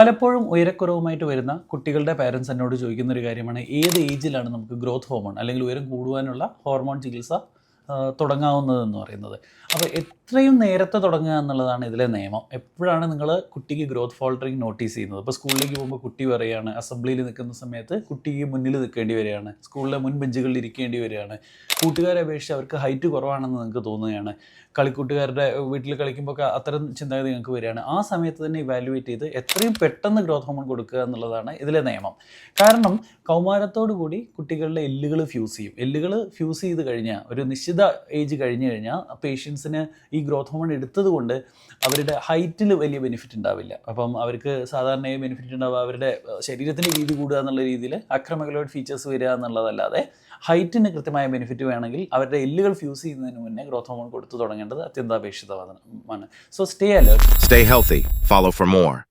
പലപ്പോഴും ഉയരക്കുറവുമായിട്ട് വരുന്ന കുട്ടികളുടെ പാരൻസ് എന്നോട് ചോദിക്കുന്ന ഒരു കാര്യമാണ് ഏത് ഏജിലാണ് നമുക്ക് ഗ്രോത്ത് ഹോർമോൺ അല്ലെങ്കിൽ ഉയരം കൂടുവാനുള്ള ഹോർമോൺ ചികിത്സ തുടങ്ങാവുന്നതെന്ന് പറയുന്നത്. അപ്പോൾ എത്രയും നേരത്തെ തുടങ്ങുക എന്നുള്ളതാണ് ഇതിലെ നിയമം. എപ്പോഴാണ് നിങ്ങൾ കുട്ടിക്ക് ഗ്രോത്ത് ഫോൾട്ടറിങ് നോട്ടീസ് ചെയ്യുന്നത്? ഇപ്പോൾ സ്കൂളിലേക്ക് പോകുമ്പോൾ കുട്ടി പറയുകയാണ് അസംബ്ലിയിൽ നിൽക്കുന്ന സമയത്ത് കുട്ടിക്ക് മുന്നിൽ നിൽക്കേണ്ടി വരികയാണ്. സ്കൂളിലെ മുൻ ബെഞ്ചുകളിൽ ഇരിക്കേണ്ടി വരികയാണ്. കൂട്ടുകാരെ അപേക്ഷിച്ച് അവർക്ക് ഹൈറ്റ് കുറവാണെന്ന് നിങ്ങൾക്ക് തോന്നുകയാണ്. കളിക്കൂട്ടുകാരുടെ വീട്ടിൽ കളിക്കുമ്പോൾ അത്തരം ചിന്താഗതി നിങ്ങൾക്ക് വരികയാണ്. ആ സമയത്ത് തന്നെ ഇവാലുവേറ്റ് ചെയ്ത് എത്രയും പെട്ടെന്ന് ഗ്രോത്ത് ഹോർമോൺ കൊടുക്കുക എന്നുള്ളതാണ് ഇതിലെ നിയമം. കാരണം കൗമാരത്തോടു കൂടി കുട്ടികളുടെ എല്ലുകൾ ഫ്യൂസ് ചെയ്യും. എല്ലുകൾ ഫ്യൂസ് ചെയ്ത് കഴിഞ്ഞാൽ ഒരു നിശ്ചിത ഏജ് കഴിഞ്ഞു കഴിഞ്ഞാൽ പേഷ്യൻസിന് ഈ ഗ്രോത്ത് ഹോമോൺ എടുത്തത് കൊണ്ട് അവരുടെ ഹൈറ്റിൽ വലിയ ബെനിഫിറ്റ് ഉണ്ടാവില്ല. അപ്പം അവർക്ക് സാധാരണയായി ബെനിഫിറ്റ് ഉണ്ടാവുക അവരുടെ ശരീരത്തിന്റെ വീതി കൂടുക എന്നുള്ള രീതിയിൽ അക്രമകളോട് ഫീച്ചേഴ്സ് വരിക എന്നുള്ളതല്ലാതെ ഹൈറ്റിന് കൃത്യമായ ബെനിഫിറ്റ് വേണമെങ്കിൽ അവരുടെ എല്ലുകൾ ഫ്യൂസ് ചെയ്യുന്നതിന് മുന്നേ ഗ്രോത്ത് ഹോമോൺ കൊടുത്തു തുടങ്ങേണ്ടത് അത്യന്താപേക്ഷിതമാണ്. So stay alert stay healthy follow for more.